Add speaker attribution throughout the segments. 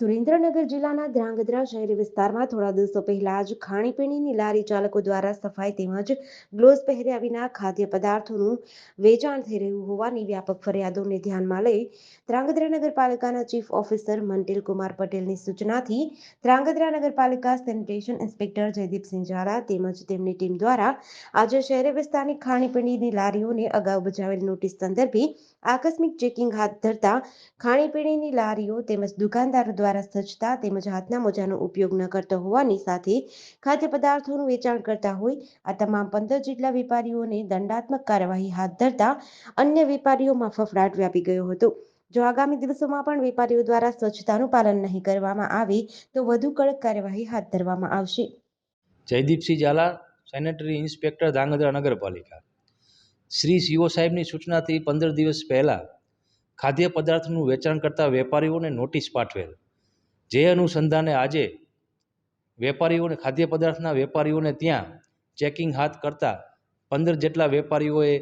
Speaker 1: સુરેન્દ્રનગર જિલ્લાના ધ્રાંગધ્રા શહેરી વિસ્તારમાં થોડા દિવસો પહેલા જ ખાણીપીણીની લારી ચાલકો દ્વારા સફાઈ તેમજ ગ્લોવ્સ પહેર્યા વિના ખાદ્ય પદાર્થોનું વેચાણ થઈ રહ્યું હોવાની વ્યાપક ફરિયાદોને ધ્યાનમાં લઈ ધ્રાંગધ્રા નગરપાલિકાના ચીફ ઓફિસર મંટિલ કુમાર પટેલની સૂચનાથી ધ્રાંગધ્રા નગરપાલિકા સેનિટેશન ઇન્સ્પેક્ટર જયદીપસિંહ ઝાલા તેમજ તેમની ટીમ દ્વારા આજે શહેરી વિસ્તારની ખાણીપીણીની લારીઓને અગાઉ બજાવેલ નોટિસ સંદર્ભે આકસ્મિક ચેકિંગ હાથ ધરતા ખાણીપીણીની લારીઓ તેમજ દુકાનદારો દ્વારા સ્વચ્છતા તેમજ હાથના મોજાનો ઉપયોગ ન કરતો હોવાની સાથે ખાદ્ય પદાર્થોનું વેચાણ કરતા હોય, આ તમામ પંદર જેટલા વેપારીઓને દંડાત્મક કાર્યવાહી હાથ ધરતા અન્ય વેપારીઓમાં ફફડાટ વ્યાપી ગયો હતો. જો આગામી દિવસોમાં પણ વેપારીઓ દ્વારા સ્વચ્છતાનું પાલન નહીં કરવામાં આવે, તો વધુ કડક કાર્યવાહી હાથ ધરવામાં આવશે.
Speaker 2: જયદીપસિંહ ઝાલા, સેનેટરી ઇન્સ્પેક્ટર, ધાંગધ્રા નગરપાલિકા. શ્રી સીઓ સાહેબની સૂચનાથી પંદર દિવસ પહેલાં ખાદ્ય પદાર્થનું વેચાણ કરતા વેપારીઓને નોટિસ પાઠવેલ. જે અનુસંધાને આજે વેપારીઓને, ખાદ્ય પદાર્થના વેપારીઓને ત્યાં ચેકિંગ હાથ કરતા પંદર જેટલા વેપારીઓએ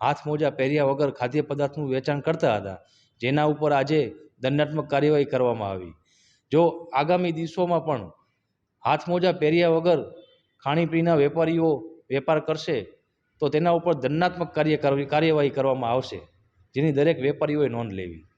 Speaker 2: હાથ મોજા પહેર્યા વગર ખાદ્ય પદાર્થનું વેચાણ કરતા હતા, જેના ઉપર આજે દંડાત્મક કાર્યવાહી કરવામાં આવી. જો આગામી દિવસોમાં પણ હાથ મોજા પહેર્યા વગર ખાણીપીણીના વેપારીઓ વેપાર કરશે, તો તેના ઉપર દંડાત્મક કાર્ય કાર્યવાહી કરવામાં આવશે, જેની દરેક વેપારીઓએ નોંધ લેવી.